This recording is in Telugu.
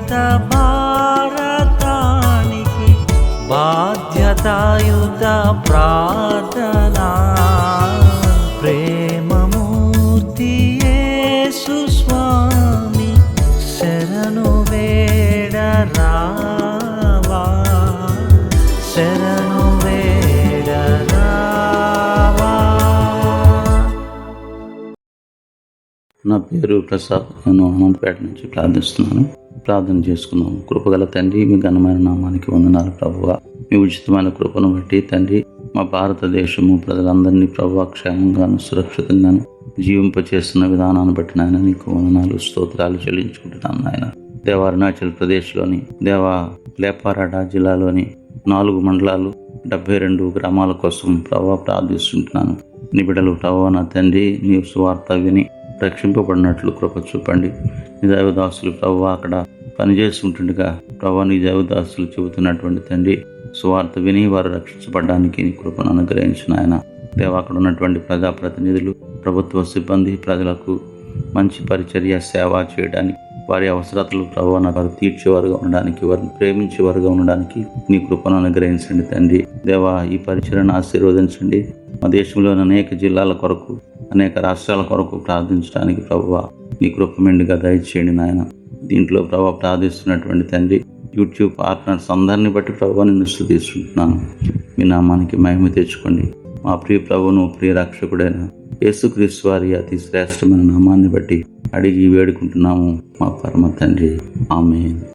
భారత భారతానికి బాధ్యతాయుత ప్రార్థనా. ప్రేమమూర్తి సుస్వామి శరణు వేడ నా పేరు ప్రసాద్ నేను అనంతపేట నుంచి ప్రార్థిస్తున్నాను. ప్రార్థన చేసుకున్నాం. కృపగల తండ్రి మీ ఘనమైన నామానికి వందనాలు ప్రభువ. మీ ఉచితమైన కృపను బట్టి తండ్రి మా భారతదేశము ప్రజలందరినీ ప్రభు క్షేమంగాను సురక్షితంగాను జీవింపచేస్తున్న విధానాన్ని బట్టి నాయన నీకు వందనాలు స్తోత్రాలు చెల్లించుకుంటున్నాను నాయన. దేవ అరుణాచల్ ప్రదేశ్లోని దేవ లేపారాడ జిల్లాలోని నాలుగు మండలాలు డెబ్బై రెండు గ్రామాల కోసం ప్రభావ ప్రార్థిస్తుంటున్నాను. నీ బిడ్డలు ప్రభావ నా తండ్రి నీ సువార్త విని రక్షింపబడినట్లు కృప చూపండి. నీ దాసులు ప్రభు అక్కడ పనిచేస్తుంటుండగా ప్రభు నీ దైవదాసులు చెబుతున్నటువంటి తండ్రి సువార్త విని వారు రక్షించబడడానికి నీ కృపను అనుగ్రహించిన ఆయన దేవ అక్కడ ఉన్నటువంటి ప్రజాప్రతినిధులు ప్రభుత్వ సిబ్బంది ప్రజలకు మంచి పరిచర్య సేవ చేయడానికి వారి అవసరతలు ప్రభావ వారు తీర్చేవారుగా ఉండడానికి వారిని ప్రేమించేవారుగా ఉండడానికి నీ కృపను అనుగ్రహించండి తండ్రి. దేవా ఈ పరిచయను ఆశీర్వదించండి. మా దేశంలోని అనేక జిల్లాల కొరకు అనేక రాష్ట్రాల కొరకు ప్రార్థించడానికి ప్రభువ నీ కృప మెండుగా దయచేయండి నాయన. దీంట్లో ప్రభావ ప్రార్థిస్తున్నటువంటి తండ్రి యూట్యూబ్ పార్ట్నర్స్ అందరిని బట్టి ప్రభావ నిన్ను స్థుతిస్తుంటున్నాను. మీ నామానికి మహిమ తెచ్చుకోండి. మా ప్రియ ప్రభును ప్రియ రక్షకుడైన యేసుక్రీస్తు వారి అతి శ్రేష్టమైన నామాన్ని బట్టి అడిగి వేడుకుంటున్నాము మా పరమ తండ్రి. ఆమె